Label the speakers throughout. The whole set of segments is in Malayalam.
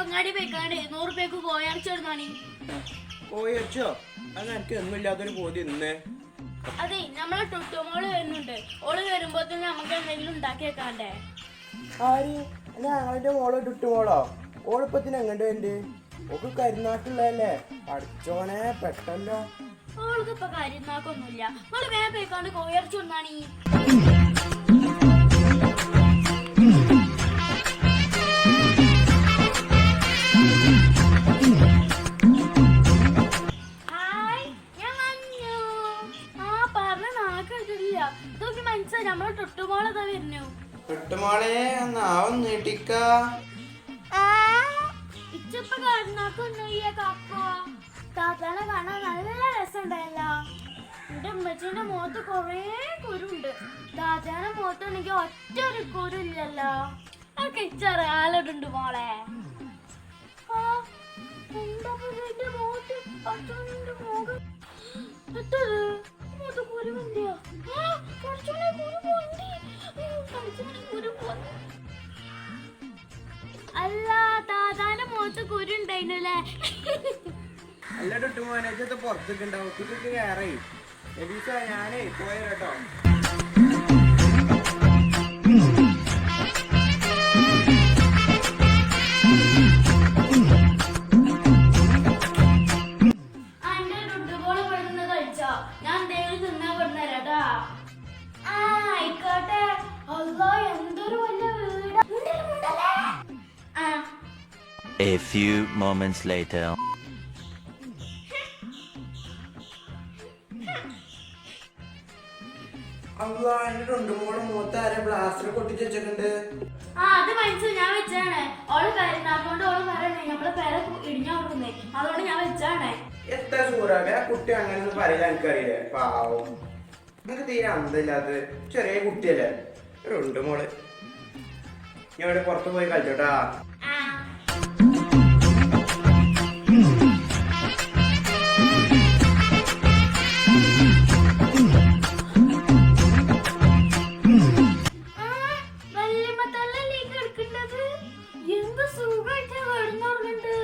Speaker 1: അങ്ങാടി പോയിക്കാണ്ട് നൂറ് പേക്ക് കോയടിച്ചെടുന്നാണി
Speaker 2: പോയി വെച്ചോ അത് എനിക്ക് ഒന്നുമില്ലാത്തൊരു ബോധ്യം ഇന്ന്.
Speaker 1: അതെ നമ്മളെ ടുട്ടുമോൾ വരുന്നുണ്ട്. ഓൾ വരുമ്പോ തന്നെ നമുക്ക് എന്തെങ്കിലും ഉണ്ടാക്കി വെക്കാണ്ടേ.
Speaker 2: ആര്? ഞങ്ങളുടെ മോളോ ടുട്ടുമോളോ? മോളോ ഓളിപ്പത്തിന് എങ്ങോട്ട് വേണ്ടി ഓക്ക് കരുനാട്ടുള്ളതല്ലേ പഠിച്ചോനെ പെട്ടല്ലോ.
Speaker 1: ഓൾക്ക് ഇപ്പൊ കാര്യം നാക്കൊന്നുമില്ല നിങ്ങൾ വേഗം പോയിക്കാണ്ട് കോയടിച്ചെടുന്നാണി നമ്മളെ ടുട്ടുമോളതാ വരുന്നു?
Speaker 2: ഇട്ടുമോളെ നാവും നീട്ടിക്ക.
Speaker 1: ഇച്ചപ്പ കാരണാക്കൊന്നുമില്ല കാക്ക. താത്താനെ കാണാൻ നല്ല രസമുണ്ടായല്ലോ. എന്റെ ഉമ്മച്ചീന്റെ മുഖത്ത് കൊറേ കുരുണ്ട്. താത്താന്റെ മുഖത്താണെങ്കിൽ ഒറ്റ ഒരു കുരു ഇല്ലല്ലോ ഒക്കെ ഇച്ചറിയാലുണ്ട് മോളെ. ആ, എന്താ ഇതിന്റെ മുഖത്ത് അച്ഛന്റെ മുഖം? എത്തത്? മുഖത്ത് കുരു ഉണ്ടായിരുന്നല്ലേ
Speaker 2: അല്ല ഇട്ടുമോനെ ഇത് പുറത്തേക്ക് ഉണ്ടാവും. ഇതൊക്കെ കയറേ എബീസ ഞാനേ പോയല്ലോ
Speaker 1: എന്തൊരു ടുട്ടുപോൾ
Speaker 3: A few moments later.
Speaker 1: ആ അത് മനസ്സിൽ ഞാൻ വെച്ചാണ്. ഓൾ കരുന്നാക്കൊണ്ട് ഓൾ പറയണേ നമ്മളെ പേരെ ഇടിഞ്ഞോടുന്നേ അതുകൊണ്ട് ഞാൻ വെച്ചാണ്.
Speaker 2: എത്ര ആ കുട്ടി അങ്ങനെ പറയില്ല എനിക്കറിയില്ലേ. പാവം. എനിക്ക് തീരെ അന്തമില്ലാത്ത ചെറിയ കുട്ടിയല്ലേ? രണ്ട് മോൾ. ഞാൻ ഇവിടെ പുറത്തു പോയി കളിച്ചോട്ടാ.
Speaker 1: എന്ത് സുഖായിട്ടാ കിടന്നുറങ്ങുന്നത്.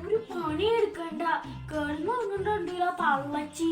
Speaker 1: ഒരു പണി എടുക്കണ്ട കിടന്നുറങ്ങണ്ടോ തള്ളച്ചി